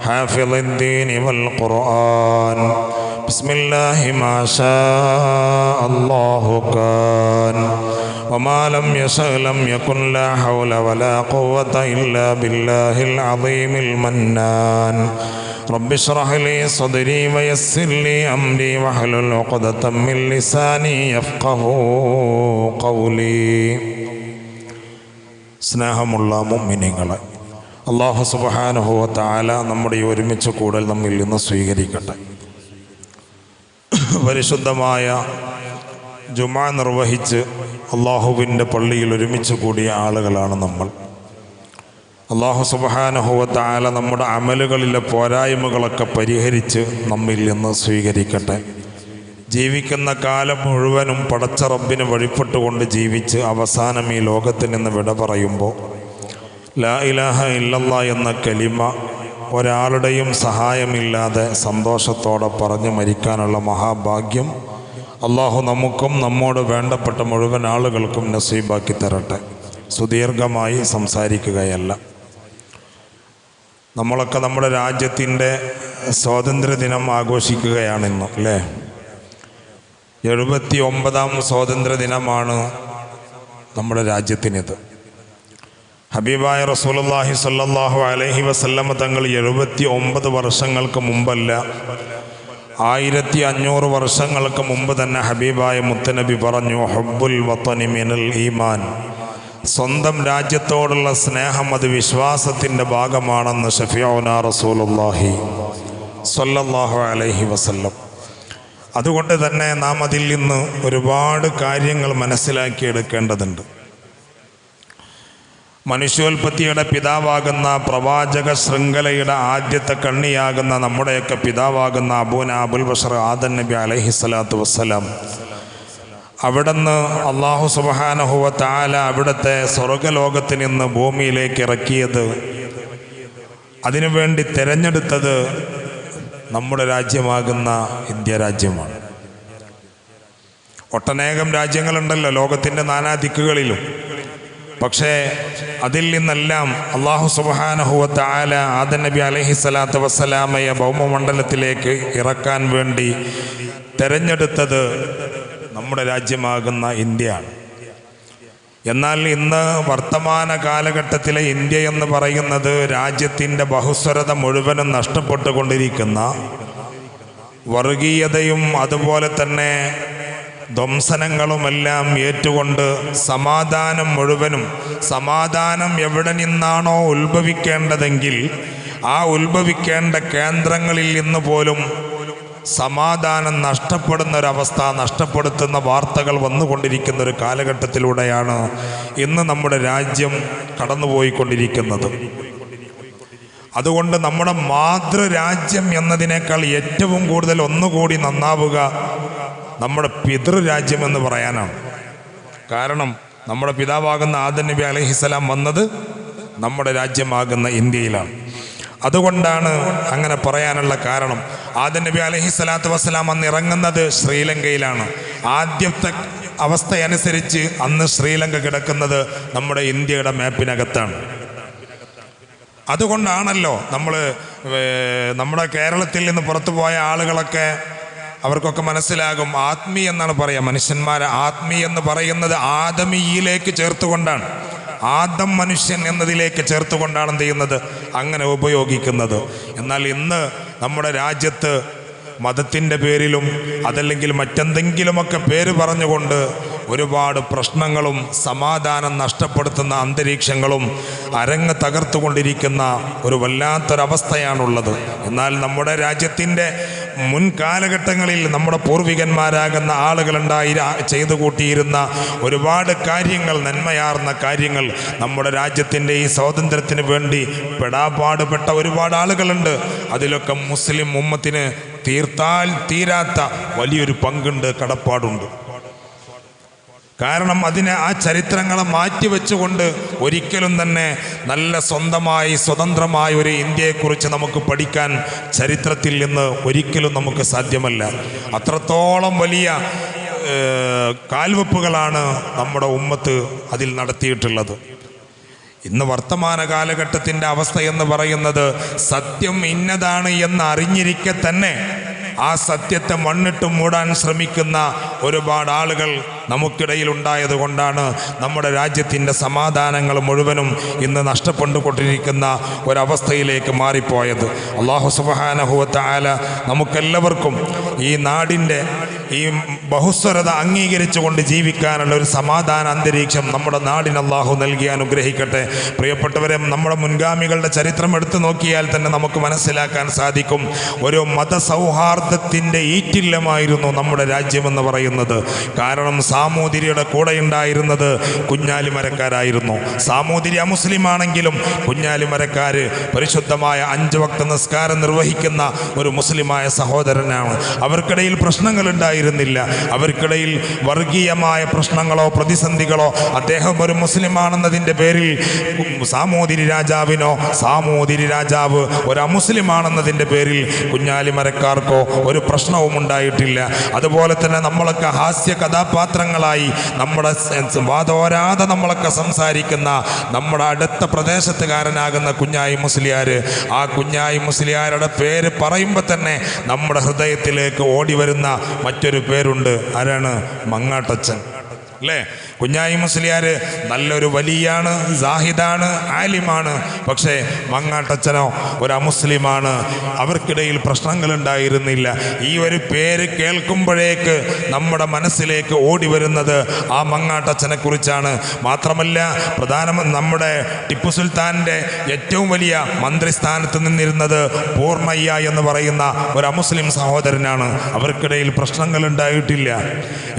حافظ الدين والقرآن بسم الله ما شاء الله كان وما لم يشأ لم يكن لا حول ولا قوة إلا بالله العظيم المنان رب اشرح لي صدري ويسر لي أمري واحلل عقدة من لساني يفقه قولي സ്നേഹമുള്ള മുമ്മിനിങ്ങളെ അള്ളാഹു സുബഹാനുഹുവ താല നമ്മുടെ ഈ ഒരുമിച്ച് കൂടൽ നമ്മിൽ നിന്ന് സ്വീകരിക്കട്ടെ. പരിശുദ്ധമായ ജുമാ നിർവഹിച്ച് അള്ളാഹുവിന്റെ പള്ളിയിൽ ഒരുമിച്ച് കൂടിയ ആളുകളാണ് നമ്മൾ. അള്ളാഹു സുബഹാനുഹുവ താല നമ്മുടെ അമലുകളിലെ പോരായ്മകളൊക്കെ പരിഹരിച്ച് നമ്മിൽ നിന്ന് സ്വീകരിക്കട്ടെ. ജീവിക്കുന്ന കാലം മുഴുവനും പടച്ച റബ്ബിന് വഴിപ്പെട്ടുകൊണ്ട് ജീവിച്ച് അവസാനം ഈ ലോകത്തിൽ നിന്ന് വിട പറയുമ്പോൾ ലാ ഇലാഹ ഇല്ലല്ല എന്ന കലിമ ഒരാളുടെയും സഹായമില്ലാതെ സന്തോഷത്തോടെ പറഞ്ഞു മരിക്കാനുള്ള മഹാഭാഗ്യം അള്ളാഹു നമുക്കും നമ്മോട് വേണ്ടപ്പെട്ട മുഴുവൻ ആളുകൾക്കും നസീബാക്കി തരട്ടെ. സുദീർഘമായി സംസാരിക്കുകയല്ല. നമ്മളൊക്കെ നമ്മുടെ രാജ്യത്തിന്റെ സ്വാതന്ത്ര്യദിനം ആഘോഷിക്കുകയാണിന്ന് അല്ലേ? എഴുപത്തി ഒമ്പതാം സ്വാതന്ത്ര്യ ദിനമാണ് നമ്മുടെ രാജ്യത്തിനിത്. ഹബീബായ റസൂലുള്ളാഹി സ്വല്ലല്ലാഹു അലൈഹി വസല്ലമ തങ്ങൾ എഴുപത്തി ഒമ്പത് വർഷങ്ങൾക്ക് മുമ്പല്ല ആയിരത്തി അഞ്ഞൂറ് വർഷങ്ങൾക്ക് മുമ്പ് തന്നെ ഹബീബായ മുത്തനബി പറഞ്ഞു ഹബ്ബുൽ വത്തനി മിനൽ ഈമാൻ. സ്വന്തം രാജ്യത്തോടുള്ള സ്നേഹം അത് വിശ്വാസത്തിന്റെ ഭാഗമാണെന്ന് ഷഫിയോന റസൂലുള്ളാഹി സ്വല്ലല്ലാഹു അലൈഹി വസല്ലം. അതുകൊണ്ട് തന്നെ നാം അതിൽ നിന്ന് ഒരുപാട് കാര്യങ്ങൾ മനസ്സിലാക്കിയെടുക്കേണ്ടതുണ്ട്. മനുഷ്യോൽപത്തിയുടെ പിതാവാകുന്ന പ്രവാചക ശൃംഖലയുടെ ആദ്യത്തെ കണ്ണിയാകുന്ന നമ്മുടെയൊക്കെ പിതാവാകുന്ന അബൂന അബുൽ ബഷർ ആദൻ നബി അലഹി സ്വലാത്തു വസ്സലാം. അവിടുന്ന് അള്ളാഹു സുബാനഹുവ താല അവിടുത്തെ സ്വർഗലോകത്തിൽ നിന്ന് ഭൂമിയിലേക്ക് ഇറക്കിയത്. അതിനുവേണ്ടി തിരഞ്ഞെടുത്തത് നമ്മുടെ രാജ്യമാകുന്ന ഇന്ത്യ രാജ്യമാണ്. ഒട്ടനേകം രാജ്യങ്ങളുണ്ടല്ലോ ലോകത്തിന്റെ നാനാ ദിക്കുകളിലും. പക്ഷേ അതിൽ നിന്നെല്ലാം അള്ളാഹു സുബാനഹുവത്ത് ആല ആദൻ നബി അലഹി സ്വലാത്തു വസ്സലാമയെ ഭൗമമണ്ഡലത്തിലേക്ക് ഇറക്കാൻ വേണ്ടി തെരഞ്ഞെടുത്തത് നമ്മുടെ രാജ്യമാകുന്ന ഇന്ത്യയാണ്. എന്നാൽ ഇന്ന് വർത്തമാന കാലഘട്ടത്തിലെ ഇന്ത്യ എന്ന് പറയുന്നത് രാജ്യത്തിന്റെ ബഹുസ്വരത മുഴുവനും നഷ്ടപ്പെട്ടുകൊണ്ടിരിക്കുന്ന വർഗീയതയും അതുപോലെ തന്നെ ധ്വംസനങ്ങളുമെല്ലാം ഏറ്റുകൊണ്ട് സമാധാനം മുഴുവനും സമാധാനം എവിടെ നിന്നാണോ ഉത്ഭവിക്കേണ്ടതെങ്കിൽ ആ ഉത്ഭവിക്കേണ്ട കേന്ദ്രങ്ങളിൽ നിന്ന് പോലും സമാധാനം നഷ്ടപ്പെടുന്ന ഒരവസ്ഥ നഷ്ടപ്പെടുത്തുന്ന വാർത്തകൾ വന്നുകൊണ്ടിരിക്കുന്ന ഒരു കാലഘട്ടത്തിലൂടെയാണ് ഇന്ന് നമ്മുടെ രാജ്യം കടന്നുപോയിക്കൊണ്ടിരിക്കുന്നത്. അതുകൊണ്ട് നമ്മുടെ മാതൃരാജ്യം എന്നതിനേക്കാൾ ഏറ്റവും കൂടുതൽ ഒന്നുകൂടി നന്നാവുക നമ്മുടെ പിതൃരാജ്യം എന്ന് പറയാനാണ്. കാരണം നമ്മുടെ പിതാവാകുന്ന ആദൻ നബി അലഹിസ്സലാം വന്നത് നമ്മുടെ രാജ്യമാകുന്ന ഇന്ത്യയിലാണ്. അതുകൊണ്ടാണ് അങ്ങനെ പറയാനുള്ള കാരണം. ആദൻ നബി അലഹി സ്വലാത്തു വസ്സലാം അന്ന് ഇറങ്ങുന്നത് ശ്രീലങ്കയിലാണ്. ആദ്യത്തെ അവസ്ഥയനുസരിച്ച് അന്ന് ശ്രീലങ്ക കിടക്കുന്നത് നമ്മുടെ ഇന്ത്യയുടെ മാപ്പിനകത്താണ്. അതുകൊണ്ടാണല്ലോ നമ്മൾ നമ്മുടെ കേരളത്തിൽ നിന്ന് പുറത്തു പോയ ആളുകളൊക്കെ അവർക്കൊക്കെ മനസ്സിലാകും ആത്മീ എന്നാണ് പറയുക മനുഷ്യന്മാരെ ആത്മീ എന്ന് പറയുന്നത് ആദമിയിലേക്ക് ചേർത്തുകൊണ്ടാണ്. ആദം മനുഷ്യൻ എന്നതിലേക്ക് ചേർത്തുകൊണ്ടാണ് എന്ത് ചെയ്യുന്നത്? അങ്ങനെ ഉപയോഗിക്കുന്നത്. എന്നാൽ ഇന്ന് നമ്മുടെ രാജ്യത്ത് മതത്തിന്റെ പേരിലും അതല്ലെങ്കിൽ മറ്റെന്തെങ്കിലുമൊക്കെ പേര് പറഞ്ഞുകൊണ്ട് ഒരുപാട് പ്രശ്നങ്ങളും സമാധാനം നഷ്ടപ്പെടുത്തുന്ന അന്തരീക്ഷങ്ങളും അരങ്ങ് തകർത്തുകൊണ്ടിരിക്കുന്ന ഒരു വല്ലാത്തൊരവസ്ഥയാണുള്ളത്. എന്നാൽ നമ്മുടെ രാജ്യത്തിന്റെ മുൻകാലഘട്ടങ്ങളിൽ നമ്മുടെ പൂർവികന്മാരാകുന്ന ആളുകളുണ്ടായി ചെയ്തു കൂട്ടിയിരുന്ന ഒരുപാട് കാര്യങ്ങൾ നന്മയാർന്ന കാര്യങ്ങൾ നമ്മുടെ രാജ്യത്തിന്റെ ഈ സ്വാതന്ത്ര്യത്തിന് വേണ്ടി പെടാപാടുപെട്ട ഒരുപാട് ആളുകളുണ്ട്. അതിലൊക്കെ മുസ്ലിം ഉമ്മത്തിന് തീർത്താൽ തീരാത്ത വലിയൊരു പങ്കുണ്ട് കടപ്പാടുണ്ട്. കാരണം അതിനെ ആ ചരിത്രങ്ങളെ മാറ്റിവെച്ചുകൊണ്ട് ഒരിക്കലും തന്നെ നല്ല സ്വന്തമായി സ്വതന്ത്രമായ ഒരു ഇന്ത്യയെക്കുറിച്ച് നമുക്ക് പഠിക്കാൻ ചരിത്രത്തിൽ നിന്ന് ഒരിക്കലും നമുക്ക് സാധ്യമല്ല. അത്രത്തോളം വലിയ കാൽവെപ്പുകളാണ് നമ്മുടെ ഉമ്മത്ത് അതിൽ നടത്തിയിട്ടുള്ളത്. ഇന്ന് വർത്തമാന കാലഘട്ടത്തിന്റെ അവസ്ഥ എന്ന് പറയുന്നത് സത്യം ഇന്നതാണ് എന്ന് അറിഞ്ഞിരിക്കെ തന്നെ ആ സത്യത്തെ മണ്ണിട്ട് മൂടാൻ ശ്രമിക്കുന്ന ഒരുപാട് ആളുകൾ നമുക്കിടയിൽ ഉണ്ടായത് കൊണ്ടാണ് നമ്മുടെ രാജ്യത്തിന്റെ സമാധാനങ്ങൾ മുഴുവനും ഇന്ന് നഷ്ടപ്പെട്ടുകൊണ്ടിരിക്കുന്ന ഒരവസ്ഥയിലേക്ക് മാറിപ്പോയത്. അള്ളാഹു സുബാനഹുവത്ത ആല നമുക്കെല്ലാവർക്കും ഈ നാടിന്റെ ഈ ബഹുസ്വരത അംഗീകരിച്ചുകൊണ്ട് ജീവിക്കാനുള്ള ഒരു സമാധാന അന്തരീക്ഷം നമ്മുടെ നാടിന് അള്ളാഹു നൽകി അനുഗ്രഹിക്കട്ടെ. പ്രിയപ്പെട്ടവരെ നമ്മുടെ മുൻഗാമികളുടെ ചരിത്രം എടുത്തു നോക്കിയാൽ തന്നെ നമുക്ക് മനസ്സിലാക്കാൻ സാധിക്കും. ഒരു മതസൗഹാർദ്ദത്തിന്റെ ഈറ്റില്ലമായിരുന്നു നമ്മുടെ രാജ്യമെന്ന് പറയുന്നത്. കാരണം സാമൂതിരിയുടെ കൂടെ ഉണ്ടായിരുന്നത് കുഞ്ഞാലിമരക്കാരായിരുന്നു. സാമൂതിരി അമുസ്ലിം അമുസ്ലിമാണെങ്കിലും കുഞ്ഞാലിമരക്കാർ പരിശുദ്ധമായ അഞ്ച് വക്ത നിസ്കാരം നിർവഹിക്കുന്ന ഒരു മുസ്ലിമായ സഹോദരനാണ്. അവർക്കിടയിൽ പ്രശ്നങ്ങൾ ഉണ്ടായിരുന്നില്ല അവർക്കിടയിൽ വർഗീയമായ പ്രശ്നങ്ങളോ പ്രതിസന്ധികളോ അദ്ദേഹം ഒരു മുസ്ലിമാണെന്നതിന്റെ പേരിൽ സാമൂതിരി രാജാവിനോ സാമൂതിരി രാജാവ് ഒരു അമുസ്ലിമാണെന്നതിന്റെ പേരിൽ കുഞ്ഞാലി കുഞ്ഞാലിമരക്കാർക്കോ ഒരു പ്രശ്നവും ഉണ്ടായിട്ടില്ല അതുപോലെ തന്നെ നമ്മളൊക്കെ ഹാസ്യ കഥാപാത്രങ്ങളായി നമ്മുടെ വാതോരാതെ നമ്മളൊക്കെ സംസാരിക്കുന്ന നമ്മുടെ അടുത്ത പ്രദേശത്തുകാരനാകുന്ന കുഞ്ഞായി മുസ്ലിയാർ ആ കുഞ്ഞായി മുസ്ലിയാരുടെ പേര് പറയുമ്പോൾ തന്നെ നമ്മുടെ ഹൃദയത്തിലേക്ക് ഓടി വരുന്ന മറ്റൊരു പേരുണ്ട്. ആരാണ്? മങ്ങാട്ടച്ചൻ. അല്ലേ? കുഞ്ഞായി മുസ്ലിയാർ നല്ലൊരു വലിയാണ് സാഹിദാണ് ആലിമാണ്. പക്ഷേ മങ്ങാട്ടച്ചനോ ഒരു അമുസ്ലിമാണ്. അവർക്കിടയിൽ പ്രശ്നങ്ങൾ ഉണ്ടായിരുന്നില്ല ഈ ഒരു പേര് കേൾക്കുമ്പോഴേക്ക് നമ്മുടെ മനസ്സിലേക്ക് ഓടി വരുന്നത് ആ മങ്ങാട്ടച്ചനെ കുറിച്ചാണ്. മാത്രമല്ല പ്രധാന നമ്മുടെ ടിപ്പു സുൽത്താന്റെ ഏറ്റവും വലിയ മന്ത്രിസ്ഥാനത്ത് നിന്നിരുന്നത് പൂർണയ്യ എന്ന് പറയുന്ന ഒരു അമുസ്ലിം സഹോദരനാണ്. അവർക്കിടയിൽ പ്രശ്നങ്ങൾ ഉണ്ടായിട്ടില്ല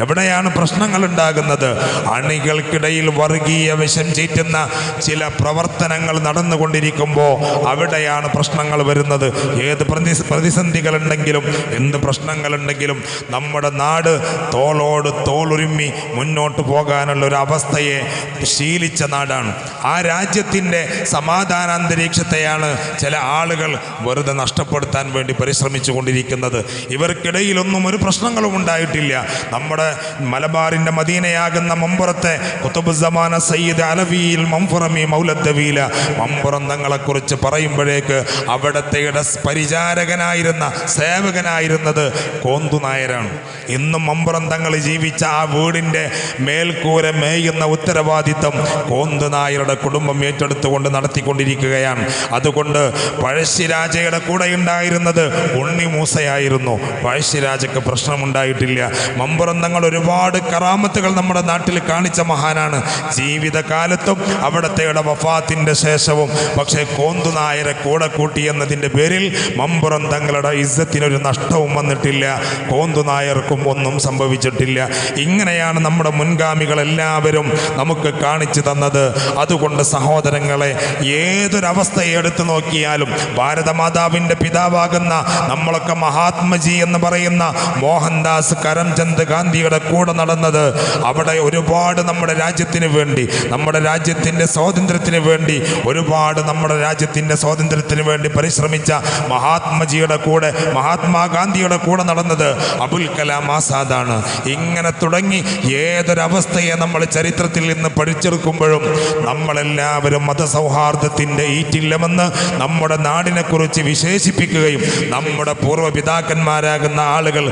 എവിടെയാണ് പ്രശ്നങ്ങൾ ഉണ്ടാകുന്നത് അണികൾക്കിടയിൽ വർഗീയ വിഷം ചീറ്റുന്ന ചില പ്രവർത്തനങ്ങൾ നടന്നുകൊണ്ടിരിക്കുമ്പോൾ അവിടെയാണ് പ്രശ്നങ്ങൾ വരുന്നത്. ഏത് പ്രതി പ്രതിസന്ധികളുണ്ടെങ്കിലും എന്ത് പ്രശ്നങ്ങളുണ്ടെങ്കിലും നമ്മുടെ നാട് തോളോട് തോളുരുമ്മി മുന്നോട്ട് പോകാനുള്ള ഒരു അവസ്ഥയെ ശീലിച്ച നാടാണ്. ആ രാജ്യത്തിന്റെ സമാധാനാന്തരീക്ഷത്തെയാണ് ചില ആളുകൾ വെറുതെ നഷ്ടപ്പെടുത്താൻ വേണ്ടി പരിശ്രമിച്ചു കൊണ്ടിരിക്കുന്നത് ഇവർക്കിടയിലൊന്നും ഒരു പ്രശ്നങ്ങളും ഉണ്ടായിട്ടില്ല. നമ്മുടെ മലബാറിന്റെ മദീനയാകുന്ന മമ്പുറത്തെ കുത്തുബുസമാന സയ്യിദ് അലവിയിൽ മംഫുറമി മൗലദ്വീല മമ്പുറം തങ്ങളെക്കുറിച്ച് പറയുമ്പോഴേക്ക് അവിടത്തെ പരിചാരകനായിരുന്ന സേവകനായിരുന്നത് കോന്തു നായരാണ്. ഇന്നും മമ്പുറം തങ്ങൾ ജീവിച്ച ആ വീടിന്റെ മേൽക്കൂര മേയുന്ന ഉത്തരവാദിത്തം കോന്തു നായരുടെ കുടുംബം ഏറ്റെടുത്തുകൊണ്ട് നടത്തിക്കൊണ്ടിരിക്കുകയാണ്. അതുകൊണ്ട് പഴശ്ശിരാജയുടെ കൂടെ ഉണ്ടായിരുന്നത് ഉണ്ണി മൂസയായിരുന്നു പഴശ്ശിരാജയ്ക്ക് പ്രശ്നമുണ്ടായിട്ടില്ല. മമ്പുറം തങ്ങൾ ഒരുപാട് കറാമത്തുകൾ നമ്മുടെ നാട്ടിൽ കാണിച്ച മഹാനാണ്. ജീവിതകാലത്തും അവിടത്തെ വഫാത്തിന്റെ ശേഷവും പക്ഷേ കോന്തു നായരെ കൂടെ കൂട്ടി എന്നതിന്റെ പേരിൽ മമ്പുറം തങ്ങളുടെ ഇസ്സത്തിനൊരു നഷ്ടവും വന്നിട്ടില്ല. കോന്തു നായർക്കും ഒന്നും സംഭവിച്ചിട്ടില്ല. ഇങ്ങനെയാണ് നമ്മുടെ മുൻഗാമികളെല്ലാവരും നമുക്ക് കാണിച്ചു തന്നത്. അതുകൊണ്ട് സഹോദരങ്ങളെ ഏതൊരവസ്ഥയെ എടുത്തു നോക്കിയാലും ഭാരതമാതാവിന്റെ പിതാവാകുന്ന നമ്മളൊക്കെ മഹാത്മജി എന്ന് പറയുന്ന മോഹൻദാസ് കരംചന്ദ് ഗാന്ധിയുടെ കൂടെ നടന്നത് അവിടെ ഒരുപാട് നമ്മുടെ രാജ്യത്തിന് വേണ്ടി നമ്മുടെ രാജ്യത്തിന്റെ സ്വാതന്ത്ര്യത്തിന് വേണ്ടി ഒരുപാട് നമ്മുടെ രാജ്യത്തിന്റെ സ്വാതന്ത്ര്യത്തിന് വേണ്ടി പരിശ്രമിച്ച മഹാത്മജിയുടെ കൂടെ മഹാത്മാഗാന്ധിയുടെ കൂടെ നടന്നത് അബുൽ കലാം ആസാദാണ്. ഇങ്ങനെ തുടങ്ങി ഏതൊരവസ്ഥയെ നമ്മൾ ചരിത്രത്തിൽ നിന്ന് പഠിച്ചെടുക്കുമ്പോഴും നമ്മളെല്ലാവരും മതസൗഹാർദ്ദത്തിന്റെ ഈറ്റില്ലമെന്ന് നമ്മുടെ നാടിനെക്കുറിച്ച് വിശേഷിപ്പിക്കുകയും നമ്മുടെ പൂർവപിതാക്കന്മാരാകുന്ന ആളുകൾ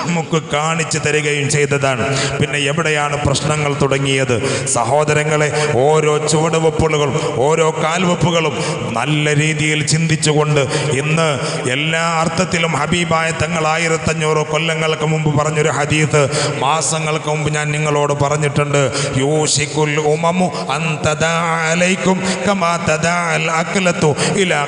നമുക്ക് കാണിച്ചു തരികയും ചെയ്തതാണ്. പിന്നെ എവിടെയാണ് പ്രശ്നങ്ങൾ തുടങ്ങിയത്. സഹോദരങ്ങളെ ഓരോ ചുവടുവെപ്പുകളും ഓരോ കാൽവെപ്പുകളും നല്ല രീതിയിൽ ചിന്തിച്ചുകൊണ്ട് ഇന്ന് എല്ലാ അർത്ഥത്തിലും ഹബീബായ തങ്ങൾ ആയിരത്തഞ്ഞൂറ് കൊല്ലങ്ങൾക്ക് മുമ്പ് പറഞ്ഞൊരു ഹദീത്ത് മാസങ്ങൾക്ക് മുമ്പ് ഞാൻ നിങ്ങളോട് പറഞ്ഞിട്ടുണ്ട്. യൂഷിക്കുൽ ഉമമു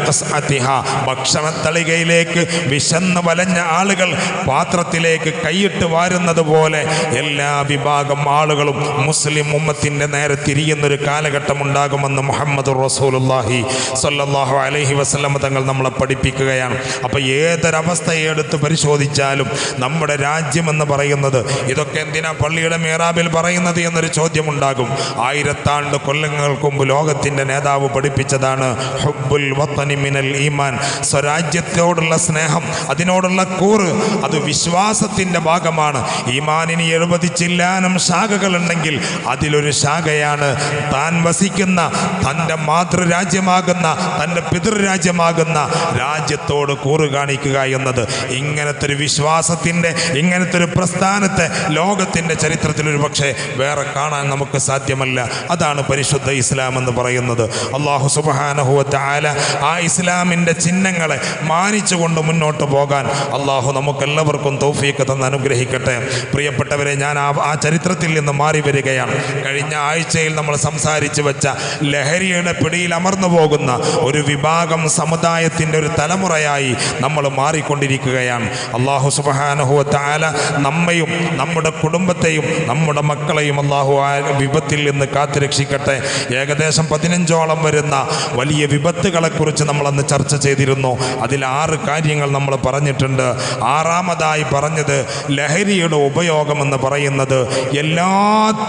ഖസ്അതിഹാ ഭക്ഷണത്തളികയിലേക്ക് വിശന്ന് വലഞ്ഞ ആളുകൾ പാത്രത്തിലേക്ക് കൈയിട്ട് വാരുന്നത് പോലെ എല്ലാ വിഭാഗം ആളുകളും മുസ്ലിം ഉമ്മത്തിന്റെ നേരെ തിരിയുന്നൊരു കാലഘട്ടം ഉണ്ടാകുമെന്ന് മുഹമ്മദ് റസൂലുല്ലാഹി സല്ലാഹു അലഹി വസ്ലമ തങ്ങൾ നമ്മളെ പഠിപ്പിക്കുകയാണ്. അപ്പോൾ ഏതൊരവസ്ഥയെ എടുത്ത് പരിശോധിച്ചാലും നമ്മുടെ രാജ്യമെന്ന് പറയുന്നത് ഇതൊക്കെ എന്തിനാ പള്ളിയുടെ മേറാബിൽ പറയുന്നത് എന്നൊരു ചോദ്യമുണ്ടാകും. ആയിരത്താണ്ട് കൊല്ലങ്ങൾക്ക് മുമ്പ് ലോകത്തിന്റെ നേതാവ് പഠിപ്പിച്ചതാണ് ഹുബുൽ വത്തനി മിനൽ ഈമാൻ. സ്വരാജ്യത്തോടുള്ള സ്നേഹം അതിനോടുള്ള കൂറ് അത് വിശ്വാസത്തിന്റെ ഭാഗമാണ്. ഈമാനിന് എഴുപതി ചില്ലാനം ശാഖകൾ ശാഖകളുണ്ടെങ്കിൽ അതിലൊരു ശാഖയാണ് താൻ വസിക്കുന്ന തന്റെ മാതൃരാജ്യമാകുന്ന തന്റെ പിതൃരാജ്യമാകുന്ന രാജ്യത്തോട് കൂറ് കാണിക്കുക എന്നത്. ഇങ്ങനത്തെ ഒരു വിശ്വാസത്തിന്റെ ഇങ്ങനത്തെ ഒരു പ്രസ്ഥാനത്തെ ലോകത്തിന്റെ ചരിത്രത്തിൽ ഒരു പക്ഷേ വേറെ കാണാൻ നമുക്ക് സാധ്യമല്ല. അതാണ് പരിശുദ്ധ ഇസ്ലാം എന്ന് പറയുന്നത്. അള്ളാഹു സുബാനഹുവത്ത ആല ആ ഇസ്ലാമിന്റെ ചിഹ്നങ്ങളെ മാനിച്ചുകൊണ്ട് മുന്നോട്ട് പോകാൻ അള്ളാഹു നമുക്കെല്ലാവർക്കും തൗഫീക്ക് തന്ന് അനുഗ്രഹിക്കട്ടെ. പ്രിയപ്പെട്ടവരെ ഞാൻ ആ ആ ചരിത്രത്തിൽ നിന്ന് മാറി വരികയാണ്. കഴിഞ്ഞ ആഴ്ചയിൽ നമ്മൾ സംസാരിച്ചു വെച്ച ലഹരിയുടെ പിടിയിൽ അമർന്നു പോകുന്ന ഒരു വിഭാഗം സമുദായത്തിന്റെ ഒരു തലമുറയായി നമ്മൾ മാറിക്കൊണ്ടിരിക്കുകയാണ്. അള്ളാഹു സുബാനഹുവ താല നമ്മയും നമ്മുടെ കുടുംബത്തെയും നമ്മുടെ മക്കളെയും അള്ളാഹു വിപത്തിൽ നിന്ന് കാത്തുരക്ഷിക്കട്ടെ. ഏകദേശം പതിനഞ്ചോളം വരുന്ന വലിയ വിപത്തുകളെക്കുറിച്ച് നമ്മളന്ന് ചർച്ച ചെയ്തിരുന്നു. അതിൽ ആറ് കാര്യങ്ങൾ നമ്മൾ പറഞ്ഞിട്ടുണ്ട്. ആറാമതായി പറഞ്ഞത് ലഹരിയുടെ ഉപയോഗമെന്ന് പറയുന്നത് എല്ലാ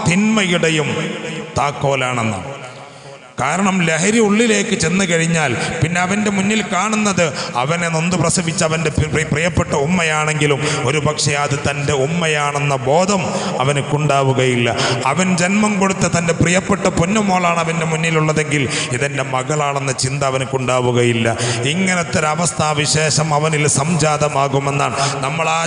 തിന്മയുടെയും താക്കോലാണെന്നാണ്. കാരണം ലഹരി ഉള്ളിലേക്ക് ചെന്ന് കഴിഞ്ഞാൽ പിന്നെ അവന്റെ മുന്നിൽ കാണുന്നത് അവനെ നൊന്ത് പ്രസവിച്ച അവന്റെ പ്രിയപ്പെട്ട ഉമ്മയാണെങ്കിലും ഒരു പക്ഷേ അത് തന്റെ ഉമ്മയാണെന്ന ബോധം അവനക്കുണ്ടാവുകയില്ല അവൻ ജന്മം കൊടുത്ത തന്റെ പ്രിയപ്പെട്ട പൊന്നുമോളാണ് അവന്റെ മുന്നിലുള്ളതെങ്കിൽ ഇതെന്റെ മകളാണെന്ന ചിന്ത അവനക്കുണ്ടാവുകയില്ല ഇങ്ങനത്തെ ഒരു അവസ്ഥാവിശേഷം അവനിൽ സംജാതമാകുമെന്നാണ്. നമ്മൾ ആ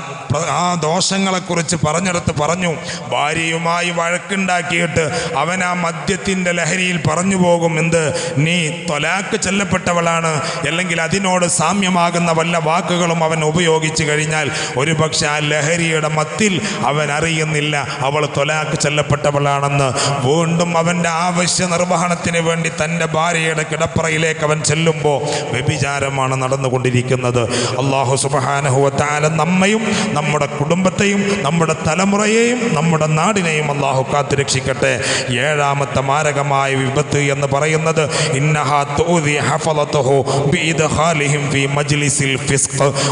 ആ ദോഷങ്ങളെക്കുറിച്ച് പറഞ്ഞെടുത്ത് പറഞ്ഞു. ഭാര്യയുമായി വഴക്കുണ്ടാക്കിയിട്ട് അവൻ ആ മദ്യത്തിന്റെ ലഹരിയിൽ പറഞ്ഞു പോകും. എന്ത്? നീ തൊലാക്ക് ചെല്ലപ്പെട്ടവളാണ്. അല്ലെങ്കിൽ അതിനോട് സാമ്യമാകുന്ന വല്ല വാക്കുകളും അവൻ ഉപയോഗിച്ചു കഴിഞ്ഞാൽ ഒരു പക്ഷെ ആ ലഹരിയുടെ മത്തിൽ അവൻ അറിയുന്നില്ല അവൾ തൊലാക്ക് ചെല്ലപ്പെട്ടവളാണെന്ന്. വീണ്ടും അവന്റെ ആവശ്യ നിർവഹണത്തിന് വേണ്ടി തന്റെ ഭാര്യയുടെ കിടപ്പറയിലേക്ക് അവൻ ചെല്ലുമ്പോൾ വ്യഭിചാരമാണ് നടന്നുകൊണ്ടിരിക്കുന്നത്. അള്ളാഹു സുബാനഹുവത്താല നമ്മയും നമ്മുടെ കുടുംബത്തെയും നമ്മുടെ തലമുറയെയും നമ്മുടെ നാടിനെയും അള്ളാഹു കാത്തുരക്ഷിക്കട്ടെ. ഏഴാമത്തെ മാരകമായ വിപത്ത് എന്ന് പറയുന്നത്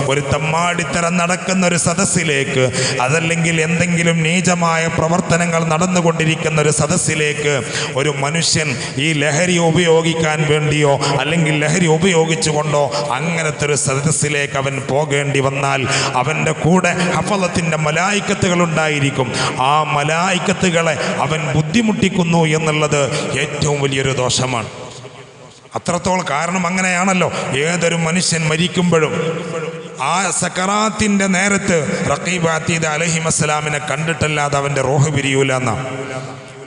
ഒരു തമ്മാടിത്തരം നടക്കുന്ന ഒരു സദസ്സിലേക്ക് അതല്ലെങ്കിൽ എന്തെങ്കിലും നീചമായ പ്രവർത്തനങ്ങൾ നടന്നുകൊണ്ടിരിക്കുന്ന ഒരു സദസ്സിലേക്ക് ഒരു മനുഷ്യൻ ഈ ലഹരി ഉപയോഗിക്കാൻ വേണ്ടിയോ അല്ലെങ്കിൽ ലഹരി ഉപയോഗിച്ചുകൊണ്ടോ അങ്ങനത്തെ ഒരു സദസ്സിലേക്ക് അവൻ പോകേണ്ടി വന്നാൽ അവന്റെ കൂടെ ഹഫലത്തിന്റെ മലായിക്കത്തുകൾ ഉണ്ടായിരിക്കും. ആ മലായിക്കത്തുകളെ അവൻ ബുദ്ധിമുട്ടിക്കുന്നു എന്നുള്ളത് ഏറ്റവും വലിയൊരു ദോഷമാണ് അത്രത്തോളം കാരണം അങ്ങനെയാണല്ലോ. ഏതൊരു മനുഷ്യൻ മരിക്കുമ്പോഴും ആ സക്കറാത്തിന്റെ നേരത്ത് റക്കീബ് അത്തീദ് അലഹിമസ്സലാമിനെ കണ്ടിട്ടല്ലാതെ അവന്റെ റോഹ് പിരിയൂല എന്നാണ്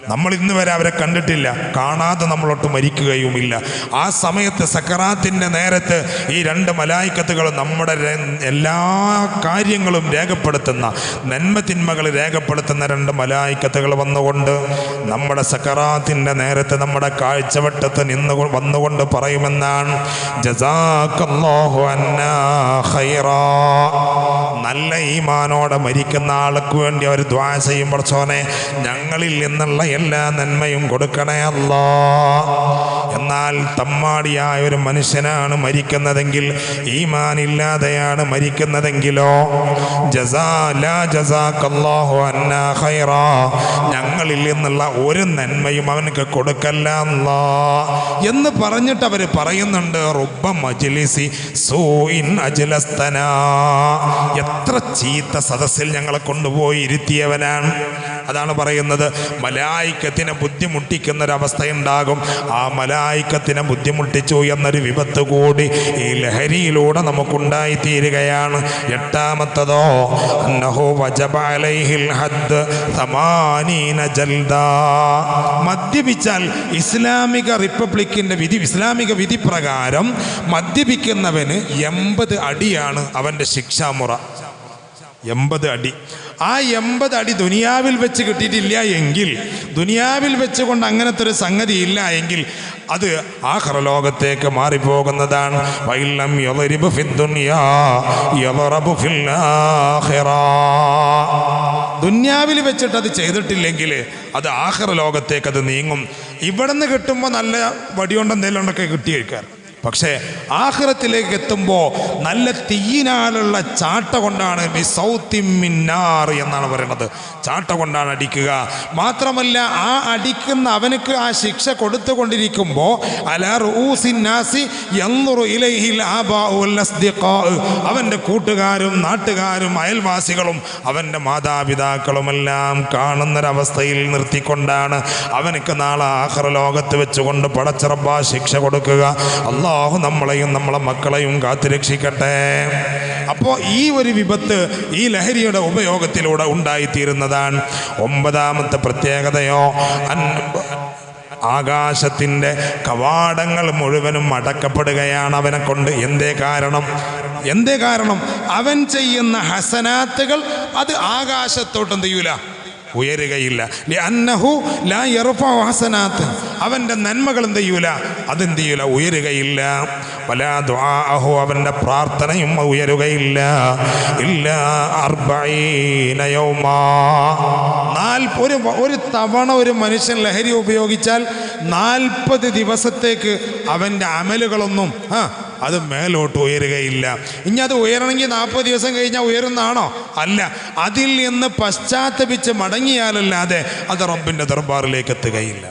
നമ്മൾ ഇന്ന് വരെ അവരെ കണ്ടിട്ടില്ല. കാണാതെ നമ്മളൊട്ട് മരിക്കുകയുമില്ല. ആ സമയത്ത് സക്കറാത്തിന്റെ നേരത്ത് ഈ രണ്ട് മലായിക്കത്തുകൾ നമ്മുടെ എല്ലാ കാര്യങ്ങളും രേഖപ്പെടുത്തുന്ന നന്മ തിന്മകൾ രേഖപ്പെടുത്തുന്ന രണ്ട് മലായിക്കത്തുകൾ വന്നുകൊണ്ട് നമ്മുടെ സക്കറാത്തിന്റെ നേരത്ത് നമ്മുടെ കാഴ്ചവട്ടത്ത് നിന്ന് വന്നുകൊണ്ട് പറയുമെന്നാണ് ജസാക്കല്ലാഹു അന്നാ ഖൈറാ. നല്ല ഈമാനോടെ മരിക്കുന്ന ആൾക്ക് വേണ്ടി അവർ ദ്വാ ചെയ്യും സോനെ ഞങ്ങളിൽ നിന്നുള്ള എല്ലാ നന്മയും കൊടുക്കണേ അല്ലാ. എന്നാൽ തമ്മാടിയായ ഒരു മനുഷ്യനാണ് മരിക്കുന്നതെങ്കിൽ ഈമാനില്ലാതെയാണ് മരിക്കുന്നതെങ്കിലോ? ജസാ അന്നാ ഖൈറാ. ഞങ്ങളിൽ നിന്നുള്ള ഒരു നന്മയും അവനക്ക് കൊടുക്കല്ല എന്ന് പറഞ്ഞിട്ട് അവർ പറയുന്നുണ്ട് റുബ്ബ മജ്ലിസി എത്ര ചീത്ത സദസ്സിൽ ഞങ്ങളെ കൊണ്ടുപോയി ഇരുത്തിയവനാണ്. അതാണ് പറയുന്നത്. മലായിക്കത്തിനെ ബുദ്ധിമുട്ടിക്കുന്നൊരവസ്ഥയുണ്ടാകും. ആ മലായിക്കത്തിനെ ബുദ്ധിമുട്ടിച്ചു എന്നൊരു വിപത്ത് കൂടി ഈ ലഹരിയിലൂടെ നമുക്കുണ്ടായിത്തീരുകയാണ്. എട്ടാമത്തതോ അന്നഹോ വജബ അലൈഹിൽ ഹദ്ദ് സമാനീന ജൽദാ. മദ്യപിച്ചാൽ ഇസ്ലാമിക റിപ്പബ്ലിക്കിന്റെ വിധി ഇസ്ലാമിക വിധി പ്രകാരം മദ്യപിക്കുന്നവന് എൺപത് അടിയാണ് അവന്റെ ശിക്ഷാമുറ. എൺപത് അടി. ആ എൺപത് അടി ദുനിയാവിൽ വെച്ച് കിട്ടിയിട്ടില്ല എങ്കിൽ ദുനിയാവിൽ വെച്ചുകൊണ്ട് അങ്ങനത്തെ ഒരു സംഗതി ഇല്ല എങ്കിൽ അത് ആഖിറ ലോകത്തേക്ക് മാറിപ്പോകുന്നതാണ്. ദുന്യാവിൽ വെച്ചിട്ട് അത് ചെയ്തിട്ടില്ലെങ്കിൽ അത് ആഖിറ ലോകത്തേക്ക് അത് നീങ്ങും. നിന്ന് കിട്ടുമ്പോൾ നല്ല വടിയുണ്ടെന്തെങ്കിലും ഉണ്ടൊക്കെ കിട്ടിയേക്കാം പക്ഷേ ആഹ്റത്തിലേക്ക് എത്തുമ്പോൾ നല്ല തീയിനാലുള്ള ചാട്ട കൊണ്ടാണ് ബി സൗത്തിൻ മിന്നാർ എന്നാണ് പറയുന്നത്. ചാട്ട കൊണ്ടാണ് അടിക്കുക. മാത്രമല്ല ആ അടിക്കുന്ന അവനക്ക് ആ ശിക്ഷ കൊടുത്തുകൊണ്ടിരിക്കുമ്പോൾ. അവന്റെ കൂട്ടുകാരും നാട്ടുകാരും അയൽവാസികളും അവന്റെ മാതാപിതാക്കളുമെല്ലാം കാണുന്നൊരവസ്ഥയിൽ നിർത്തിക്കൊണ്ടാണ് അവനക്ക് നാളെ ആഹ്റ ലോകത്ത് വെച്ചുകൊണ്ട് പടച്ചിറപ്പ ശിക്ഷ കൊടുക്കുക. അള്ളാഹു നമ്മളെയും നമ്മളെ മക്കളെയും കാത്തുരക്ഷിക്കട്ടെ. അപ്പോൾ ഈ ഒരു വിപത്ത് ഈ ലഹരിയുടെ ഉപയോഗത്തിലൂടെ ഉണ്ടായിത്തീരുന്നതാണ്. ഒമ്പതാമത്തെ പ്രത്യേകതയോ ആകാശത്തിന്റെ കവാടങ്ങൾ മുഴുവനും അടക്കപ്പെടുകയാണ് അവനെ കൊണ്ട്. എന്തേ കാരണം? എന്തേ കാരണം? അവൻ ചെയ്യുന്ന ഹസനാത്തുകൾ അത് ആകാശത്തോട്ട് എന്ത് ചെയ്യൂല? ഉയരുകയില്ല. അന്നഹു ലാ എറുപ്പ വാസനാത്ത് അവന്റെ നന്മകൾ എന്ത് ചെയ്യൂല? അതെന്ത് ചെയ്യൂല? ഉയരുകയില്ല. വലാ ദ്വാഹു അവന്റെ പ്രാർത്ഥനയും ഉയരുകയില്ല. ഇല്ല ഒരു ഒരു തവണ ഒരു മനുഷ്യൻ ലഹരി ഉപയോഗിച്ചാൽ നാൽപ്പത് ദിവസത്തേക്ക് അവന്റെ അമലുകളൊന്നും ആ അത് മേലോട്ട് ഉയരുകയില്ല. ഇനി അത് ഉയരണമെങ്കിൽ നാൽപ്പത് ദിവസം കഴിഞ്ഞാൽ ഉയരുന്നതാണോ? അല്ല. അതിൽ നിന്ന് പശ്ചാത്തപിച്ച് മടങ്ങിയാലല്ലാതെ അത് റബ്ബിന്റെ ദർബാറിലേക്ക് എത്തുകയില്ല.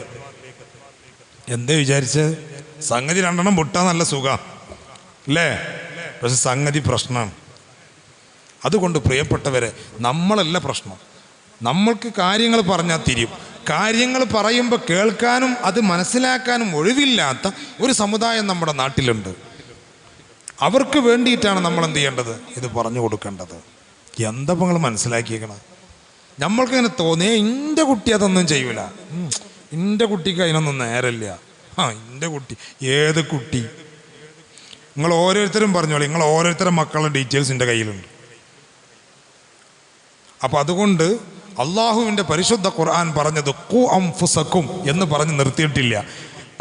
എന്തേ വിചാരിച്ച്? സംഗതി രണ്ടെണ്ണം പൊട്ടാൻ നല്ല സുഖം. അല്ലേ? പക്ഷെ സംഗതി പ്രശ്നമാണ് അതുകൊണ്ട് പ്രിയപ്പെട്ടവരെ നമ്മളല്ല പ്രശ്നം. നമ്മൾക്ക് കാര്യങ്ങൾ പറഞ്ഞാൽ തിരിയും. കാര്യങ്ങൾ പറയുമ്പോൾ കേൾക്കാനും അത് മനസ്സിലാക്കാനും ഒഴിവില്ലാത്ത ഒരു സമുദായം നമ്മുടെ നാട്ടിലുണ്ട്. അവർക്ക് വേണ്ടിയിട്ടാണ് നമ്മൾ എന്ത് ചെയ്യേണ്ടത്? ഇത് പറഞ്ഞു കൊടുക്കേണ്ടത്. എന്താ നിങ്ങൾ മനസ്സിലാക്കിയേക്കണം? നമ്മൾക്കിങ്ങനെ തോന്നിയേ എന്റെ കുട്ടി അതൊന്നും ചെയ്യൂല. എന്റെ കുട്ടിക്ക് അതിനൊന്നും നേരമില്ല ആ എന്റെ കുട്ടി. ഏത് കുട്ടി? നിങ്ങൾ ഓരോരുത്തരും പറഞ്ഞോളൂ. നിങ്ങൾ ഓരോരുത്തരും മക്കളുടെ ഡീറ്റെയിൽസ് എന്റെ കയ്യിലുണ്ട്. അപ്പം അതുകൊണ്ട് അള്ളാഹുവിന്റെ പരിശുദ്ധ ഖുർആൻ പറഞ്ഞത് കു അംഫുസക്കും എന്ന് പറഞ്ഞ് നിർത്തിയിട്ടില്ല.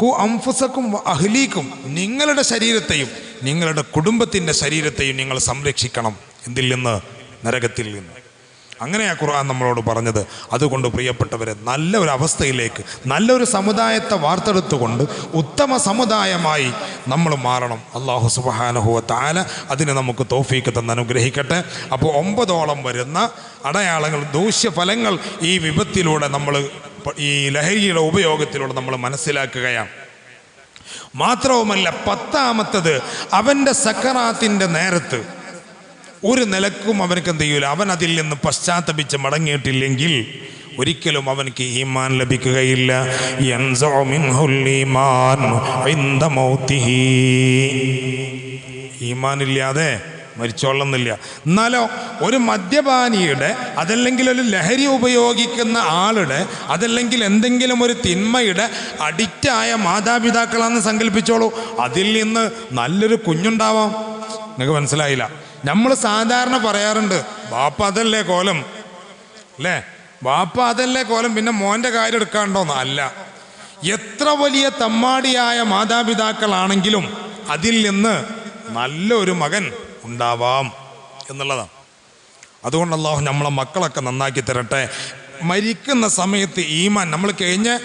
കു അംഫുസക്കും അഹ്ലീക്കും നിങ്ങളുടെ ശരീരത്തെയും നിങ്ങളുടെ കുടുംബത്തിന്റെ ശരീരത്തെയും നിങ്ങൾ സംരക്ഷിക്കണം. എന്തിൽ നിന്ന്? നരകത്തിൽ നിന്ന്. അങ്ങനെയാ ഖുർആൻ നമ്മളോട് പറഞ്ഞത് അതുകൊണ്ട് പ്രിയപ്പെട്ടവരെ നല്ല ഒരു അവസ്ഥയിലേക്ക് നല്ലൊരു സമുദായത്തെ വാർത്തെടുത്തുകൊണ്ട് ഉത്തമ സമുദായമായി നമ്മൾ മാറണം. അള്ളാഹു സുബഹാനുഹുവ താല അതിന് നമുക്ക് തോഫീക്ക് തന്ന് അനുഗ്രഹിക്കട്ടെ. അപ്പോൾ ഒമ്പതോളം വരുന്ന അടയാളങ്ങൾ ദൂഷ്യഫലങ്ങൾ ഈ വിപത്തിലൂടെ നമ്മൾ ഈ ലഹരിയുടെ ഉപയോഗത്തിലൂടെ നമ്മൾ മനസ്സിലാക്കുകയാണ്. മാത്രവുമല്ല പത്താമത്തത് അവന്റെ സക്കറാത്തിന്റെ നേരത്ത്. ഒരു നിലക്കും അവനക്ക് എന്ത് ചെയ്യൂല. അവൻ അതിൽ നിന്ന് പശ്ചാത്തപിച്ച് മടങ്ങിയിട്ടില്ലെങ്കിൽ ഒരിക്കലും അവനക്ക് ഈമാൻ ലഭിക്കുകയില്ല. ഈമാൻ. ഈമാനില്ലാതെ മരിച്ചോളുന്നില്ല. എന്നാലോ ഒരു മദ്യപാനിയുടെ അതല്ലെങ്കിൽ ഒരു ലഹരി ഉപയോഗിക്കുന്ന ആളുടെ അതല്ലെങ്കിൽ എന്തെങ്കിലും ഒരു തിന്മയുടെ അഡിക്റ്റായ മാതാപിതാക്കളാണെന്ന് സങ്കല്പിച്ചോളൂ. അതിൽ നിന്ന് നല്ലൊരു കുഞ്ഞുണ്ടാവാം. നിങ്ങൾക്ക് മനസ്സിലായില്ല. നമ്മൾ സാധാരണ പറയാറുണ്ട് ബാപ്പ അതല്ലേ കോലം? അല്ലേ? ബാപ്പ അതല്ലേ കോലം? പിന്നെ മോന്റെ കാര്യം എടുക്കാണ്ടോന്ന്? അല്ല. എത്ര വലിയ തമ്മാടിയായ മാതാപിതാക്കളാണെങ്കിലും അതിൽ നിന്ന് നല്ലൊരു മകൻ ഉണ്ടാവാം എന്നുള്ളതാണ്. അതുകൊണ്ട് അള്ളാഹു നമ്മളെ മക്കളൊക്കെ നന്നാക്കി തരട്ടെ. മരിക്കുന്ന സമയത്ത് ഈമാൻ നമ്മൾ കഴിഞ്ഞ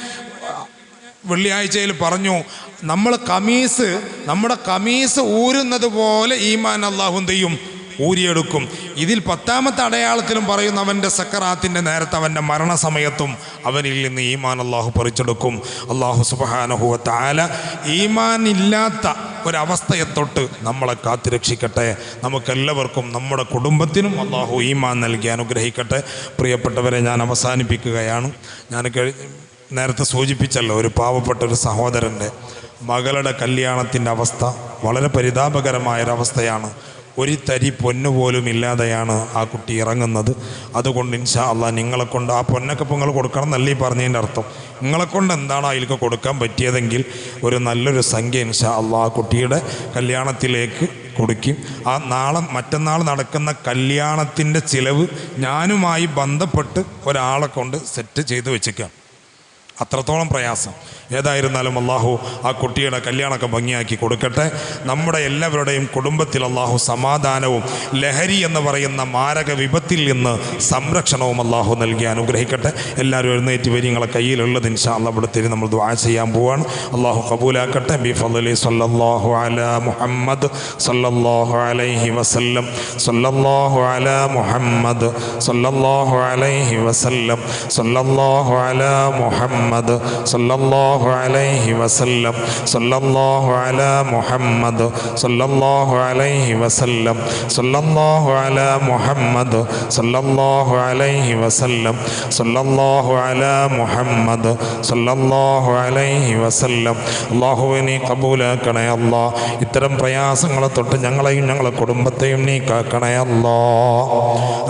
വെള്ളിയാഴ്ചയിൽ പറഞ്ഞു നമ്മൾ കമീസ് നമ്മുടെ കമീസ് ഊരുന്നത് പോലെ ഈമാൻ അള്ളാഹു എന്ത് ചെയ്യും? ഊരിയെടുക്കും. ഇതിൽ പത്താമത്തെ അടയാളത്തിലും പറയുന്ന അവന്റെ സക്കറാത്തിന്റെ നേരത്തെ അവന്റെ മരണസമയത്തും അവനിൽ നിന്ന് ഈമാൻ അള്ളാഹു പറിച്ചെടുക്കും. അള്ളാഹു സുബഹാനഹുവ താല ഈമാൻ ഇല്ലാത്ത ഒരവസ്ഥയെ തൊട്ട് നമ്മളെ കാത്തുരക്ഷിക്കട്ടെ നമുക്കെല്ലാവർക്കും നമ്മുടെ കുടുംബത്തിനും അള്ളാഹു ഈമാൻ നൽകി അനുഗ്രഹിക്കട്ടെ. പ്രിയപ്പെട്ടവരെ ഞാൻ അവസാനിപ്പിക്കുകയാണ്. ഞാൻ നേരത്തെ സൂചിപ്പിച്ചല്ലോ ഒരു പാവപ്പെട്ട ഒരു സഹോദരന്റെ മകളുടെ കല്യാണത്തിന്റെ അവസ്ഥ വളരെ പരിതാപകരമായൊരവസ്ഥയാണ്. ഒരു തരി പൊന്നു പോലും ഇല്ലാതെയാണ് ആ കുട്ടി ഇറങ്ങുന്നത്. അതുകൊണ്ട് ഇൻഷാ അല്ല നിങ്ങളെ കൊണ്ട് ആ പൊന്നൊക്കെ നിങ്ങൾ കൊടുക്കണം എന്നല്ലേ ഈ പറഞ്ഞതിന്റെ അർത്ഥം. നിങ്ങളെക്കൊണ്ട് എന്താണോ അതിലേക്ക് കൊടുക്കാൻ പറ്റിയതെങ്കിൽ ഒരു നല്ലൊരു സംഖ്യ ഇൻഷാ അല്ല ആ കുട്ടിയുടെ കല്യാണത്തിലേക്ക് കൊടുക്കും. ആ നാളെ മറ്റന്നാൾ നടക്കുന്ന കല്യാണത്തിന്റെ ചിലവ് ഞാനുമായി ബന്ധപ്പെട്ട് ഒരാളെ കൊണ്ട് സെറ്റ് ചെയ്ത് വെച്ചേക്കാം അത്രത്തോളം പ്രയാസം. ഏതായിരുന്നാലും അള്ളാഹു ആ കുട്ടിയുടെ കല്യാണമൊക്കെ ഭംഗിയാക്കി കൊടുക്കട്ടെ. നമ്മുടെ എല്ലാവരുടെയും കുടുംബത്തിൽ അള്ളാഹു സമാധാനവും ലഹരി എന്ന് പറയുന്ന മാരക വിപത്തിൽ നിന്ന് സംരക്ഷണവും അള്ളാഹു നൽകി അനുഗ്രഹിക്കട്ടെ. എല്ലാവരും എഴുന്നേറ്റ് വരി നിങ്ങളെ കയ്യിലുള്ളത് ഇൻഷാ അള്ളാഹ് ഇവിടെ തിരി നമ്മൾ ദ്വാ ചെയ്യാൻ പോവാണ്. അള്ളാഹു കബൂലാക്കട്ടെ. ബി ഫലി സല്ലല്ലാഹു അല മുഹമ്മദ് സല്ലല്ലാഹു അലൈഹി വസല്ലം. സല്ലല്ലാഹു അല മുഹമ്മദ് സല്ലല്ലാഹു അലൈഹി വസല്ലം. സല്ലല്ലാഹു അല മുഹമ്മദ് മുഹമ്മദ് സല്ലല്ലാഹു അലൈഹി വസല്ലം സല്ലല്ലാഹു അലാ മുഹമ്മദ് സല്ലല്ലാഹു അലൈഹി വസല്ലം സല്ലല്ലാഹു അലാ മുഹമ്മദ് സല്ലല്ലാഹു അലൈഹി വസല്ലം സല്ലല്ലാഹു അലാ മുഹമ്മദ് സല്ലല്ലാഹു അലൈഹി വസല്ലം. അല്ലാഹുവേ നീ കബൂലാക്കണേ അല്ലാ. ഇത്തരം പ്രയാസങ്ങളെ തൊട്ട് ഞങ്ങളെയും ഞങ്ങളെ കുടുംബത്തെയും നീ കാക്കണേ അല്ലാ.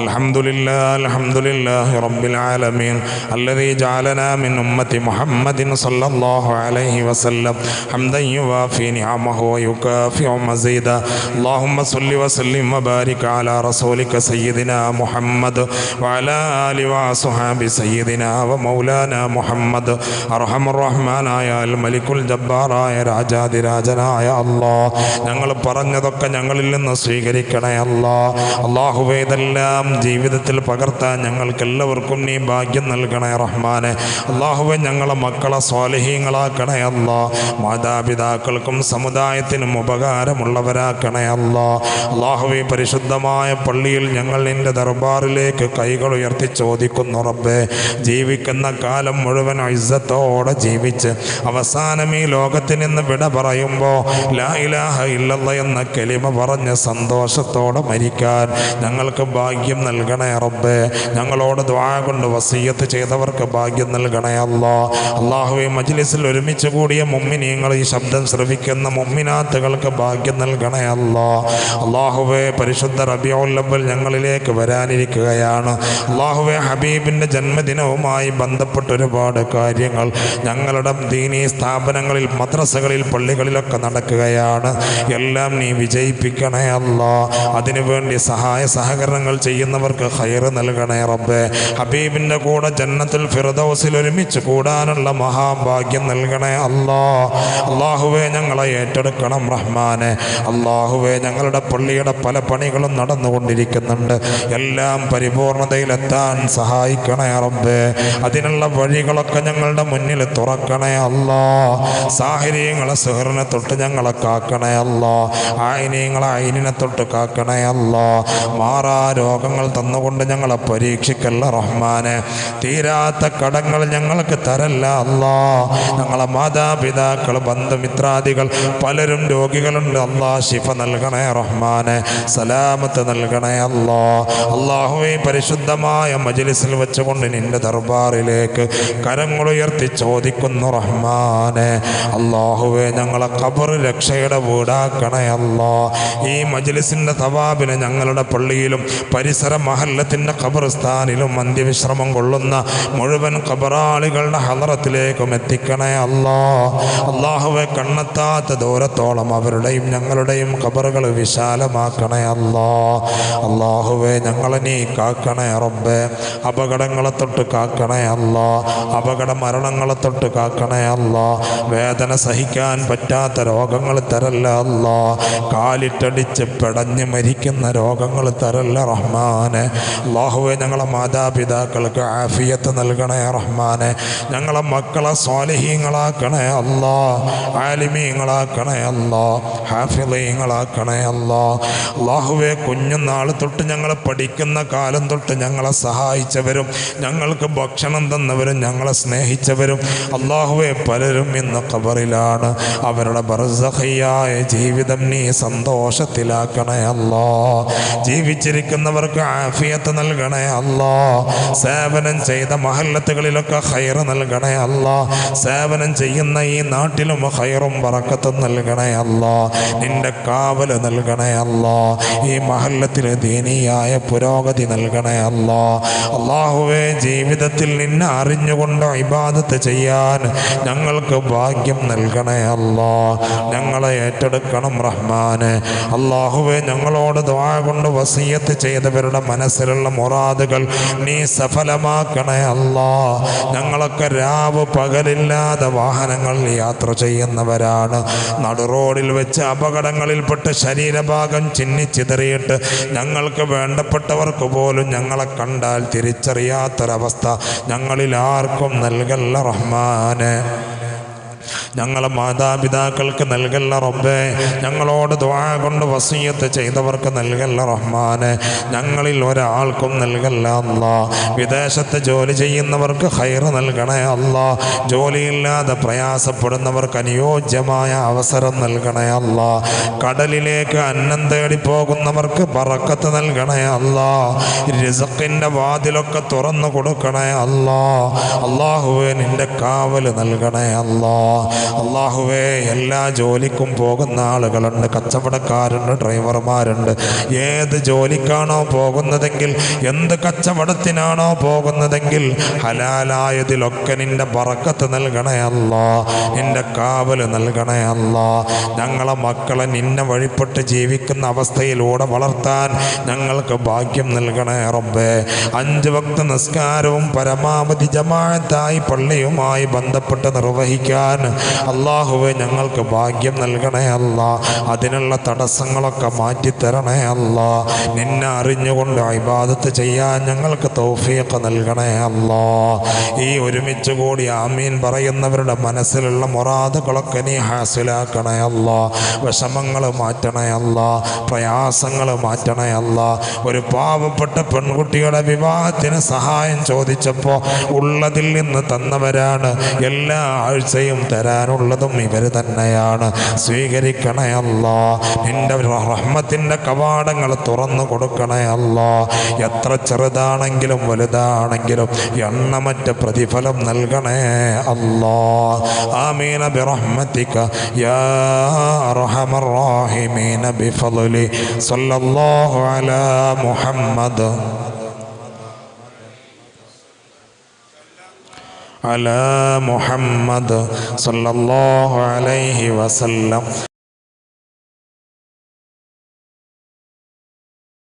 അൽഹംദുലില്ലാഹി റബ്ബിൽ ആലമീൻ. അല്ലദീ ജഅലനാ മിൻ ഉമ്മ أمة محمد صلى الله عليه وسلم حمدا يوافي نعمه ويكافئ مزيدا اللهم صل وسلم وبارك على رسولك سيدنا محمد وعلى آل وصحاب سيدنا ومولانا محمد أرحم الرحمن ആയ മലിക്കുൽ ജബ്ബാറായ രാജാതിരാജനായ അല്ലാ ഞങ്ങൾ പറഞ്ഞതൊക്കെ ഞങ്ങളിൽ നിന്ന് സ്വീകരിക്കണേ അല്ലാ അള്ളാഹുവേ ഇതെല്ലാം ജീവിതത്തിൽ പകർത്താൻ ഞങ്ങൾക്ക് എല്ലാവർക്കും നീ ഭാഗ്യം നൽകണേ റഹ്മാനെ അള്ളാഹുവെ ഞങ്ങളെ മക്കളെ സ്വാലിഹീങ്ങളാക്കണേ അല്ല. മാതാപിതാക്കൾക്കും സമുദായത്തിനും ഉപകാരമുള്ളവരാക്കണേ അല്ല. അള്ളാഹുവി പരിശുദ്ധമായ പള്ളിയിൽ ഞങ്ങൾ നിന്റെ ദർബാറിലേക്ക് കൈകൾ ഉയർത്തി ചോദിക്കുന്നു റബ്ബേ. ജീവിക്കുന്ന കാലം മുഴുവൻ ഇസ്സത്തോടെ ജീവിച്ച് അവസാനം ഈ ലോകത്തിൽ നിന്ന് വിട പറയുമ്പോൾ ലാ ഇലാഹ ഇല്ലല്ല എന്ന കെളിമ പറഞ്ഞ് സന്തോഷത്തോടെ മരിക്കാൻ ഞങ്ങൾക്ക് ഭാഗ്യം നൽകണേ റബ്ബേ. ഞങ്ങളോട് ദ്വാ കൊണ്ട് വസീയത്ത് ചെയ്തവർക്ക് ഭാഗ്യം നൽകണേ അല്ലാ. അള്ളാഹുവെ മജ്ലിസിൽ ഒരുമിച്ച് കൂടിയ മുമ്മിനീങ്ങൾ ഈ ശബ്ദം ശ്രവിക്കുന്ന മുമ്മിനാത്തുകൾക്ക് ഭാഗ്യം നൽകണേ അല്ലാ അള്ളാഹുവെ പരിശുദ്ധ റബിയോല്ലബൽ ഞങ്ങളിലേക്ക് വരാനിരിക്കുകയാണ്. അള്ളാഹുവെ ഹബീബിന്റെ ജന്മദിനവുമായി ബന്ധപ്പെട്ട ഒരുപാട് കാര്യങ്ങൾ ഞങ്ങളുടെ ദീനീ സ്ഥാപനങ്ങളിൽ മദ്രസകളിൽ പള്ളികളിലൊക്കെ നടക്കുകയാണ്. എല്ലാം നീ വിജയിപ്പിക്കണേ അല്ലാ അതിനുവേണ്ടി സഹായ സഹകരണങ്ങൾ ചെയ്യുന്നവർക്ക് ഹയർ നൽകണേ റബ്ബെ. ഹബീബിന്റെ കൂടെ ജന്നത്തുൽ ഫിറദൗസിൽ ഒരുമിച്ച് കൂടാനുള്ള മഹാഭാഗ്യം നൽകണേ അല്ലാ. അള്ളാഹുവെ ഞങ്ങളെ ഏറ്റെടുക്കണം റഹ്മാനെ. അള്ളാഹുവെ ഞങ്ങളുടെ പള്ളിയുടെ പല പണികളും നടന്നുകൊണ്ടിരിക്കുന്നുണ്ട്. എല്ലാം പരിപൂർണതയിലെത്താൻ സഹായിക്കണേ റബ്ബേ. അതിനുള്ള വഴികളൊക്കെ ഞങ്ങളുടെ മുന്നിൽ തുറക്കണേ അല്ലാ. സാഹചര്യങ്ങളെ സുഹറിനെ തൊട്ട് ഞങ്ങളെ കാക്കണേ അല്ലാ. ആയിനീങ്ങളെ അയിനിനെ തൊട്ട് കാക്കണേ അല്ലാ. മാറാ രോഗങ്ങൾ തന്നുകൊണ്ട് ഞങ്ങളെ പരീക്ഷിക്കല്ല റഹ്മാനെ. തീരാത്ത കടങ്ങൾ ഞങ്ങൾക്ക് തരല്ല അല്ലാ. ഞങ്ങളെ മാതാപിതാക്കൾ ബന്ധുമിത്രാദികൾ പലരും രോഗികളുണ്ട്. അല്ലാ ശിഫ നൽകണേ റഹ്മാനെ സലാമത്ത് നൽകണേ അല്ലാ. അള്ളാഹുവെ പരിശുദ്ധമായ മജലിസിൽ വെച്ചുകൊണ്ട് നിന്റെ ദർബാറിലേക്ക് കരങ്ങളുയർത്തി ചോദിക്കുന്നു റഹ്മാനെ. അള്ളാഹുവെ ഞങ്ങളെ ഖബർ രക്ഷയുടെ വീടാക്കണേ അല്ലാ. ഈ മജലിസിന്റെ തവാബിന് ഞങ്ങളുടെ പള്ളിയിലും പരിസര മഹല്ലത്തിന്റെ ഖബർസ്ഥാനിലും അന്ത്യവിശ്രമം കൊള്ളുന്ന മുഴുവൻ ഖബറാളികളുടെ ഹലറത്തിലേക്കും എത്തിക്കണേ അല്ലാ. അള്ളാഹുവെ കണ്ണെത്താത്ത ദൂരത്തോളം അവരുടെയും ഞങ്ങളുടെയും ഖബറുകൾ വിശാലമാക്കണേ അല്ലാ. അള്ളാഹുവെ ഞങ്ങളെ നീ കാക്കണേ റബ്ബേ. അപകടങ്ങളെ തൊട്ട് കാക്കണേ അല്ലാ. അപകട മരണങ്ങളെ തൊട്ട് കാക്കണേ അല്ലാ. വേദന സഹിക്കാൻ പറ്റാത്ത രോഗങ്ങൾ തരല്ല അല്ലാ. കാലിട്ടടിച്ച് പെടഞ്ഞ് മരിക്കുന്ന രോഗങ്ങൾ തരല്ല റഹ്മാനെ. അള്ളാഹുവെ ഞങ്ങളെ മാതാപിതാക്കൾക്ക് ആഫിയത്ത് നൽകണേ റഹ്മാനെ. ഞങ്ങളെ മക്കളെ സ്വാലഹീങ്ങളാക്കണേ അല്ലാ ആലിമീങ്ങളാക്കണേ അല്ലാ ഹാഫിളീങ്ങളാക്കണേ അല്ലാ. അള്ളാഹുവെ കുഞ്ഞുനാൾ തൊട്ട് ഞങ്ങൾ പഠിക്കുന്ന കാലം തൊട്ട് ഞങ്ങളെ സഹായിച്ചവരും ഞങ്ങൾക്ക് ഭക്ഷണം തന്നവരും ഞങ്ങളെ സ്നേഹിച്ചവരും അള്ളാഹുവെ പലരും ഇന്ന് ഖബറിലാണ്. അവരുടെ ബർസഖിയായ ജീവിതം നീ സന്തോഷത്തിലാക്കണേ അല്ല. ജീവിച്ചിരിക്കുന്നവർക്ക് ആഫിയത്ത് നൽകണേ അല്ല. സേവനം ചെയ്ത മഹല്ലത്തുകളിലൊക്കെ ഹൈർ നൽകണേ അല്ല. സേവനം ചെയ്യുന്ന ഈ നാട്ടിലും ഹൈറും വറക്കത്തും നൽകണേ അല്ല. നിന്റെ കാവൽ നൽകണേ അല്ല. ഈ മഹല്ലത്തിലെ ദീനീയായ പുരോഗതി നൽകണേ അല്ല. അള്ളാഹുവെ ജീവിതത്തിൽ നിന്നെ അറിഞ്ഞുകൊണ്ട് ഇബാദത്ത് ചെയ്യാൻ ഞങ്ങൾക്ക് ഭാഗ്യം നൽകണേ അല്ല. ഞങ്ങളെ ഏറ്റെടുക്കണം റഹ്മാന്. അള്ളാഹുവെ ഞങ്ങളോട് ദ്വാ കൊണ്ട് വസീയത്ത് ചെയ്തവരുടെ മനസ്സിലുള്ള മുറാദുകൾ നീ സഫലമാക്കണേ അല്ലാ. ഞങ്ങളെ നമ്മളൊക്കെ രാവ് പകലില്ലാതെ വാഹനങ്ങളിൽ യാത്ര ചെയ്യുന്നവരാണ്. നടു റോഡിൽ വെച്ച് അപകടങ്ങളിൽപ്പെട്ട് ശരീരഭാഗം ചിന്നിച്ചിതറിയിട്ട് ഞങ്ങൾക്ക് വേണ്ടപ്പെട്ടവർക്ക് പോലും ഞങ്ങളെ കണ്ടാൽ തിരിച്ചറിയാത്തൊരവസ്ഥ ഞങ്ങളിൽ ആർക്കും നൽകല്ല റഹ്മാനെ. ഞങ്ങളെ മാതാപിതാക്കൾക്ക് നൽകല്ല റബ്ബേ. ഞങ്ങളോട് ദ്വാ കൊണ്ട് വസീയത്ത് ചെയ്തവർക്ക് നൽകല്ല റഹ്മാനെ. ഞങ്ങളിൽ ഒരാൾക്കും നൽകല്ല അല്ല. വിദേശത്ത് ജോലി ചെയ്യുന്നവർക്ക് ഹൈറ് നൽകണേ അല്ല. ജോലിയില്ലാതെ പ്രയാസപ്പെടുന്നവർക്ക് അനുയോജ്യമായ അവസരം നൽകണേ അല്ല. കടലിലേക്ക് അന്നം തേടി പോകുന്നവർക്ക് പറക്കത്ത് നൽകണേ അല്ല. റിസക്കിന്റെ വാതിലൊക്കെ തുറന്നു കൊടുക്കണേ അല്ല. അള്ളാഹുവെ നിന്റെ കാവൽ നൽകണേ അല്ലാ. അള്ളാഹുവേ എല്ലാ ജോലിക്കും പോകുന്ന ആളുകളുണ്ട് കച്ചവടക്കാരുണ്ട് ഡ്രൈവർമാരുണ്ട്. ഏത് ജോലിക്കാണോ പോകുന്നതെങ്കിൽ എന്ത് കച്ചവടത്തിനാണോ പോകുന്നതെങ്കിൽ ഹലാലായതിലൊക്കെ നിന്റെ പറക്കത്ത് നൽകണേ അല്ല. നിന്റെ കാവൽ നൽകണേ അല്ല. ഞങ്ങളെ മക്കളെ നിന്നെ വഴിപ്പെട്ട് ജീവിക്കുന്ന അവസ്ഥയിലൂടെ വളർത്താൻ ഞങ്ങൾക്ക് ഭാഗ്യം നൽകണേ റബ്ബേ. അഞ്ച് ഭക്ത നിസ്കാരവും പരമാവധി ജമാഅത്തായി പള്ളിയുമായി ബന്ധപ്പെട്ട് നിർവഹിക്കാൻ അള്ളാഹുവെ ഞങ്ങൾക്ക് ഭാഗ്യം നൽകണേ അല്ല. അതിനുള്ള തടസ്സങ്ങളൊക്കെ മാറ്റിത്തരണേ അല്ല. നിന്നെ അറിഞ്ഞുകൊണ്ട് ഇബാദത്ത് ചെയ്യാൻ ഞങ്ങൾക്ക് തൗഫീഖ് നൽകണേ അല്ല. ഈ ഒരുമിച്ച് കൂടി ആമീൻ പറയുന്നവരുടെ മനസ്സിലുള്ള മൊറാദുകളൊക്കെ നീ ഹാസിലാക്കണേ അല്ല. വിഷമങ്ങൾ മാറ്റണേ അല്ല. പ്രയാസങ്ങൾ മാറ്റണേ അല്ല. ഒരു പാവപ്പെട്ട പെൺകുട്ടിയുടെ വിവാഹത്തിന് സഹായം ചോദിച്ചപ്പോൾ ഉള്ളതിൽ നിന്ന് തന്നവരാണ് എല്ലാ ആഴ്ചയും തരാനുള്ളതും ഇവർ തന്നെയാണ്. സ്വീകരിക്കണേ അല്ല. നിന്റെ റഹ്മത്തിന്റെ കവാടങ്ങൾ തുറന്നു കൊടുക്കണേ അല്ല. എത്ര ചെറുതാണെങ്കിലും വലുതാണെങ്കിലും എണ്ണമറ്റ പ്രതിഫലം നൽകണേ അല്ലാ. ആമീന ബിറഹ്മതിക യാ അർഹമർ റാഹിമീന ബിഫളലി സല്ലല്ലാഹു അലാ മുഹമ്മദ്. على محمد صلى الله عليه وسلم.